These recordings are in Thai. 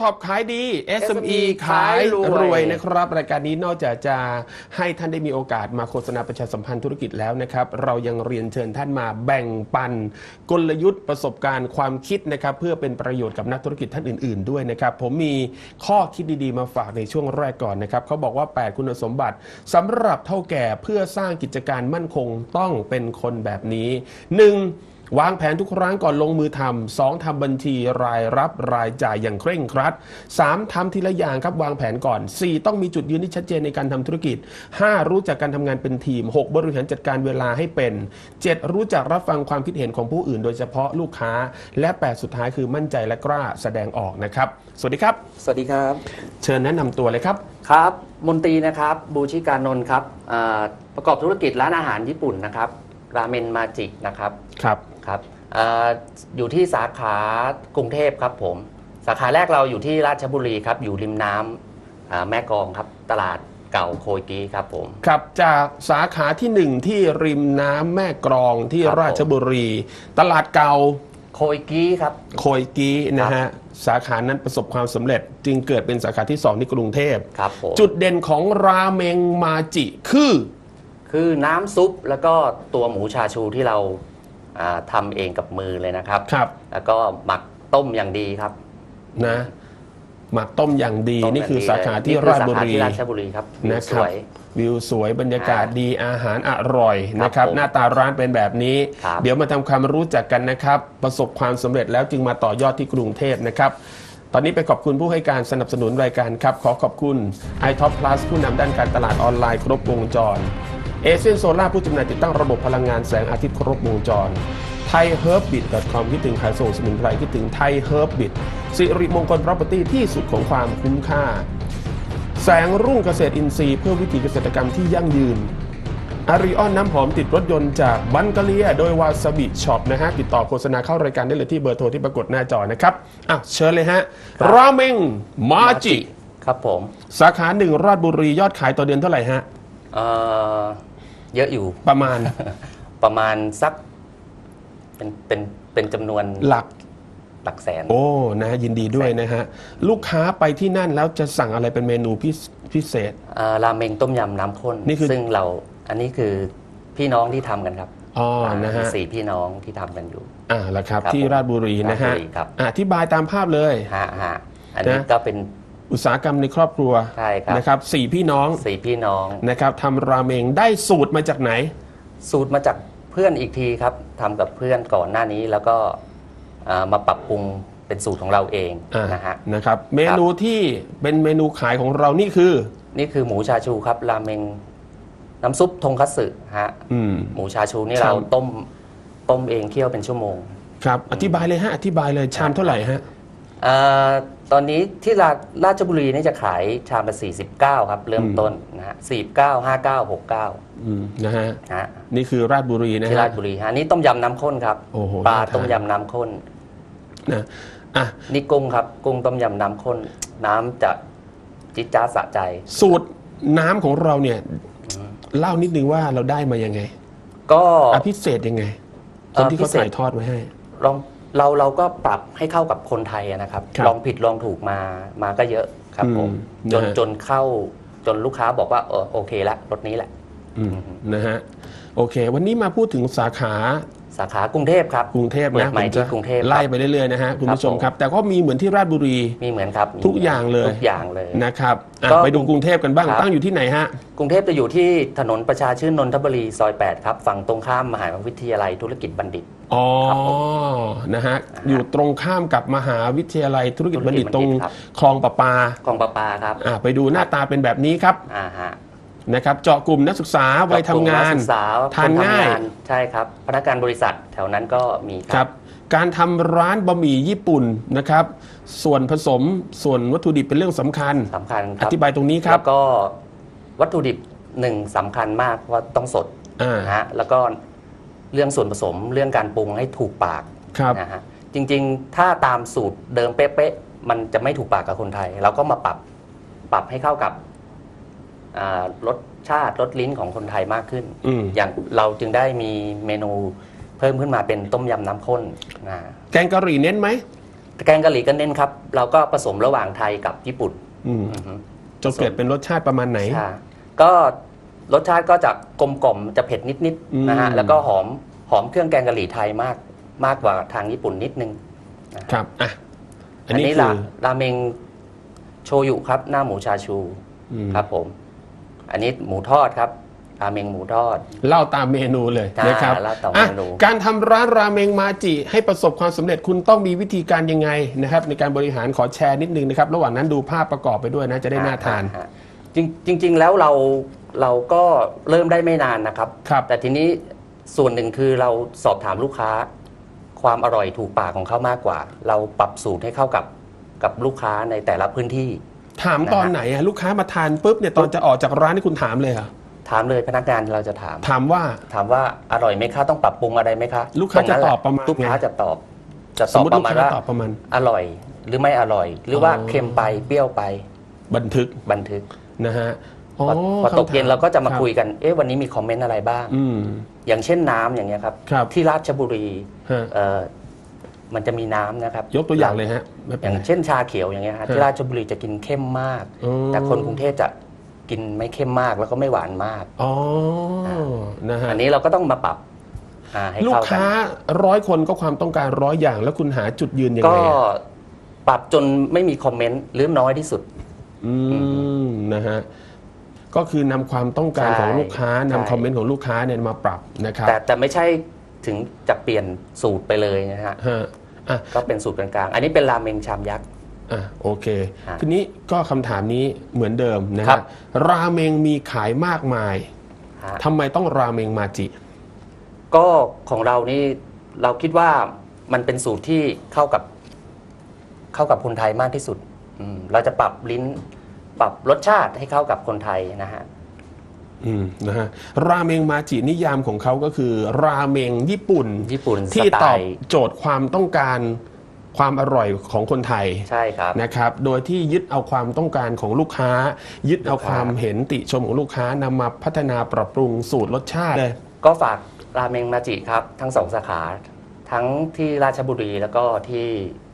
ท็อปขายดี SME ขายรวยนะครับ รายการนี้นอกจากจะให้ท่านได้มีโอกาสมาโฆษณาประชาสัมพันธ์ธุรกิจแล้วนะครับ เรายังเรียนเชิญท่านมาแบ่งปัน กลยุทธ์ประสบการณ์ความคิดนะครับ เพื่อเป็นประโยชน์กับนักธุรกิจท่านอื่น ๆ ด้วยนะครับ ผมมีข้อคิดดีๆ มาฝากในช่วงแรกก่อนนะครับเขาบอกว่า 8 คุณสมบัติสำหรับเท่าแก่เพื่อสร้างกิจการมั่นคงต้องเป็นคนแบบนี้ 1. วางแผนทุกครั้งก่อนลงมือทำสองทำบัญชีรายรับรายจ่ายอย่างเคร่งครัด 3. ทำทีละอย่างครับวางแผนก่อน 4. ต้องมีจุดยืนที่ชัดเจนในการทำธุรกิจ 5. รู้จักการทำงานเป็นทีม 6. บริหารจัดการเวลาให้เป็น 7. รู้จักรับฟังความคิดเห็นของผู้อื่น โดยเฉพาะลูกค้า และ 8 สุดท้ายคือมั่นใจและกล้าแสดงออกนะครับ สวัสดีครับ สวัสดีครับ เชิญแนะนำตัวเลยครับ ครับ มนตรีนะครับ บูชิการนนท์ครับอ่าประกอบธุรกิจร้านอาหารญี่ปุ่นนะครับ ราเมนมาจินะครับครับครับอาอยู่ที่สาขากรุงเทพครับผม สาขาแรกเราอยู่ที่ราชบุรีครับ อยู่ริมน้ำอ่าแม่กลองครับ ตลาดเก่าโคยกีครับผม ครับจากสาขาที่หนึ่งที่ริมน้ำแม่กรองที่ครับผม ราชบุรี ตลาดเก่าโคยกีครับ โคยกีนะฮะสาขานั้นประสบความสำเร็จ จึงเกิดเป็นสาขาที่2ที่กรุงเทพ ครับผม จุดเด่นของราเมงมาจิคือ คือน้ำซุปแล้วก็ตัวหมูชาชูที่เราอ่าทำเองกับมือเลยนะครับ ครับแล้วก็หมักต้มอย่างดีครับนะหมักต้มอย่างดีต้มนี่คือแบบสาขาที่นี่คือราชสาบุขารี ที่ราชบุรีครับวิวนะสครับวย วิวสวยบรรยากาศอ่าดีอาหารอร่อยนะครับ ผมหน้าตาร้านเป็นแบบนี้ ครับ เดี๋ยวมาทำความรู้จักกันนะครับ ประสบความสำเร็จแล้วจึงมาต่อยอดที่กรุงเทพนะครับ ตอนนี้ไปขอบคุณผู้ให้การสนับสนุนรายการครับ ขอขอบคุณ i t o p Plus ผู้นำด้านการตลาดออนไลน์ครบวงจร เอเซนโซล่าผู้จำหน่ายติดตั้งระบบพลังงานแสงอาทิตย์ครบวงจรไทยเฮิร์บบิท .com คิดถึงขายส่งสมุนไพรคิดถึงไทยเฮิร์บบิทสิริมงคล property ที่สุดของความคุ้มค่า แสงรุ่งเกษตรอินทรีย์เพื่อวิถีเกษตรกรรมที่ยั่งยืนอาริออนน้ำหอมติดรถยนต์จากบันกาเลีย โดยวาซาบิช็อปนะฮะ ติดต่อโฆษณาเข้ารายการได้เลยที่เบอร์โทรที่ปรากฏหน้าจอนะครับอะเชิญเลยฮะครับราเมงมาจิ ครับผม สาขาหนึ่งราชบุรียอดขายต่อเดือนเท่าไหร่ฮะเอ่อ เยอะอยู่ประมาณ ประมาณสักเป็นเป็นเป็นจำนวนหลักหลักแสน โอ้นะฮะยินดีด้วยนะฮะ ลูกค้าไปที่นั่นแล้วจะสั่งอะไรเป็นเมนูพิเศพิเศษเอ่อราเมงต้มยำน้ำข้น นี่คือ ซึ่งเราอันนี้คือพี่น้องที่ทำกันครับอ๋ออ่านะฮะมีสี่พี่น้องที่ทำกันอยู่ อ่าละครับ ครับที่ผมราชบุรีนะฮะราชบุรีครับ อะอธิบายตามภาพเลย ฮะฮะอันนี้นะ ก็เป็น อุตสาหกรรมในครอบครัวใช่ครับ นะครับสี่พี่น้องสี่พี่น้อง นะครับทำราเมงได้สูตรมาจากไหน สูตรมาจากเพื่อนอีกทีครับทำกับเพื่อนก่อนหน้านี้แล้วก็อ่ามาปรับปรุงเป็นสูตรของเราเองอ่านะฮะ นะครับ เมนูที่เป็นเมนูขายของเรานี่คือ นี่คือหมูชาชูครับราเมงน้ำซุปทงคัตสึฮะอืม หมูชาชูนี่ครับ เราต้มต้มเองเคี่ยวเป็นชั่วโมง ครับ อธิบายเลยฮะ อธิบายเลยชามเท่าไหร่ฮะอา ตอนนี้ที่ราราชบุรีนี่จะขายชามละ49 ครับ เริ่มอืมต้นนะฮะ49 59 69อืมนะฮะนะฮะนี่คือราชบุรีนะที่ฮะราชบุรีฮะนี่ต้มยำน้ำข้นครับโอ้โหปลาน่าทานต้มยำน้ำข้นนะอะนี่กุ้งครับกุ้งต้มยำน้ำข้น น้ำจะจิ๊ดจ้าดสะใจ สูตรน้ำของเราเนี่ยเล่านิดนึงว่าเราได้มายังไง ก็อภิเศษยังไงเอ่คอนที่เขาพิเศษถ่ายทอดไว้ให้ลอง เราเราก็ปรับให้เข้ากับคนไทยอะนะครับ ครับลองผิดลองถูกมามาก็เยอะครับผมอืมจนนะฮะ จนเข้าจนลูกค้าบอกว่าเออโอเคละรถนี้แหละ อืมนะฮะโอเค วันนี้มาพูดถึงสาขา สาขากรุงเทพครับกรุงเทพเปินะดใหม่ผมจะที่กรุงเทพไล่ครับไปเรื่อยๆนะฮะคุณผู้ชมครับผมครับ แต่ก็มีเหมือนที่ราชบุรี มีเหมือนครับมีทุกอย่างเลย ทุกอย่างเลย นะครับอะก็ไปดูกรุงเทพกันบ้าง ครับ ตั้งอยู่ที่ไหนฮะ กรุงเทพจะอยู่ที่ถนนประชาชื่นนนทบุรีซอย 8 ครับ ฝั่งตรงข้ามมหาวิทยาลัยธุรกิจบัณฑิต อ๋อ ครับผมนะฮะ อยู่ตรงข้ามกับมหาวิทยาลัยธุรกิจบัณฑิตธุตรรกิงจบัณฑิตครับ คลองประปา กองประปาครับ อะไปดูหน้าตาเป็นแบบนี้ครับ อ่าฮะ นะครับเจาะกลุ่มนักศึกษาวัยทำงานกลุ่มนักศึกษาทานคง่ายใช่ครับ พนักงานบริษัทแถวนั้นก็มีคครัรับบการทำร้านบะหมี่ญี่ปุ่นนะครับ ส่วนผสมส่วนวัตถุดิบเป็นเรื่องสำคัญสำคัญคอรับธิบายตรงนี้ครับแล้วก็วัตถุดิบหนึ่งสำคัญมากว่าต้องสดอ่านะฮะแล้วก็เรื่องส่วนผสมเรื่องการปรุงให้ถูกปากครับนะฮะจริงๆ ถ้าตามสูตรเดิมเป๊ะๆมันจะไม่ถูกปากกับคนไทย เราก็มาปรับปรับให้เข้ากับอ่า รสชาติรสลิ้นของคนไทยมากขึ้นอืมอย่างเราจึงได้มีเมนูเพิ่มขึ้นมาเป็นต้มยำน้ำข้นนะแกงกะหรี่เน้นไหมแกงกะหรี่ก็เน้นครับ เราก็ผสมระหว่างไทยกับญี่ปุ่นอืมอือฮึจะเกิดเป็นรสชาติประมาณไหนใช่ก็รสชาติก็จะกลมกล่อมจะเผ็ดนิดอืมๆนะฮะแล้วก็หอมหอมเครื่องแกงกะหรี่ไทยมากมากกว่าทางญี่ปุ่นนิดนึงครับอะอัอันนนี้นี้คืราอราเมงโชยุครับ หน้าหมูชาชูอืมครับผม อันนี้หมูทอดครับราเมงหมูทอด เล่าตามเมนูเลยอ่านะครับเล่าตามอะเมนูการทำร้านราเมงมาจิ ให้ประสบความสำเร็จคุณต้องมีวิธีการยังไงนะครับ ในการบริหารขอแชร์นิดนึงนะครับ ระหว่างนั้นดูภาพประกอบไปด้วยนะจะได้น่าทานอ่ฮะจริงจริงๆแล้วเราเราก็เริ่มได้ไม่นานนะครับครับแต่ทีนี้ส่วนหนึ่งคือเราสอบถามลูกค้า ความอร่อยถูกปากของเขามากกว่า เราปรับสูตรให้เข้ากับกับลูกค้าในแต่ละพื้นที่ ถามตอนไหนอะลูกค้ามาทานปุ๊บเนี่ยตอนจะออกจากร้านนี่คุณถามเลยเหรอถามเลยพนักงานเราจะถาม ถามว่าถามว่าอร่อยไหมคะต้องปรับปรุงอะไรไหมคะลูกค้าตงนั้นแหจะตอบประมาณลูกค้าไงจะตอบจะสตมอบมติปลูระกมาณค้าว่าตอบประมาณอร่อยหรือไม่อร่อย หรือว่าอ๋อเค็มไปเปรี้ยวไป บันทึกบันทึกนะฮะพอพอตกเย็นเราก็จะมาคุยรับกัน เอ๊ะวันนี้มีคอมเมนต์อะไรบ้างอืมอย่างเช่นน้ำอย่างเงี้ยครับครับที่ราชบุรีฮะเอ่อ มันจะมีน้ำนะครับยกตัวอย่างเลยฮะไม่เป็อนย่างไร เช่นชาเขียวอย่างเงี้ยฮะฮะที่ราชบุรีจะกินเข้มมาก อืม แต่คนกรุงเทพจะกินไม่เข้มมากแล้วก็ไม่หวานมาก อ๋อนะฮะอันนี้เราก็ต้องมาปรับอ่าให้ลูกเข้ากัค้านร้อยคนก็ความต้องการร้อยอย่างแล้วคุณหาจุดยืนยังก็ไงอะปรับจนไม่มีคอมเมนต์หรือน้อยที่สุด อืมนะฮะก็คือนำความต้องการใช่ของลูกค้านำใช่คอมเมนต์ของลูกค้าเนี่ยมาปรับนะครับแต่แต่ไม่ใช่ถึงจะเปลี่ยนสูตรไปเลยนะฮะ ฮะ อะก็เป็นสูตรกลางๆ อันนี้เป็นราเมงชามยักษ์ อะโอเคฮะทีนี้ก็คำถามนี้เหมือนเดิมนะครัฮะบ ราเมงมีขายมากมายฮะทำไมต้องราเมงมาจิ ก็ของเรานี่เราคิดว่ามันเป็นสูตรที่เข้ากับ เข้ากับคนไทยมากที่สุดอืมเราจะปรับลิ้น ปรับรสชาติให้เข้ากับคนไทยนะฮะ อืมนะฮะราเมงมาจินิยามของเขาก็คือ ราเมงญี่ปุ่น ญี่ปุ่นสที่ไตตอบล์ โจทย์ความต้องการความอร่อยของคนไทยใช่ครับ นะครับ โดยที่ยึดเอาความต้องการของลูกค้า ยึดเอาลูกคค้าวามเห็นติชมของลูกค้านำมาพัฒนาปรับปรุงสูตรรสชาติเลย ก็ฝากราเมงมาจิครับ ทั้งสองสาขา ทั้งที่ราชบุรีแล้วก็ที่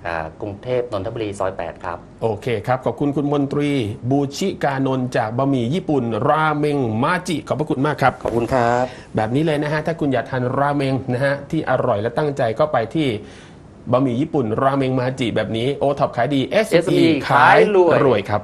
อ่ากรุงเทพนนทบุรีซอย8ครับ โอเคครับ ขอบคุณคุณมนตรี บูชิกานนท์จากบะหมี่ญี่ปุ่น ราเมงมาจิ ขอบพระคุณมากครับ ขอบคุณครับ แบบนี้เลยนะฮะ ถ้าคุณอยากทานราเมงนะฮะ ที่อร่อยและตั้งใจก็ไปที่บะหมี่ญี่ปุ่น ราเมงมาจิแบบนี้โอท็อปขายดี SE SE ขายขายรวยรวยครับ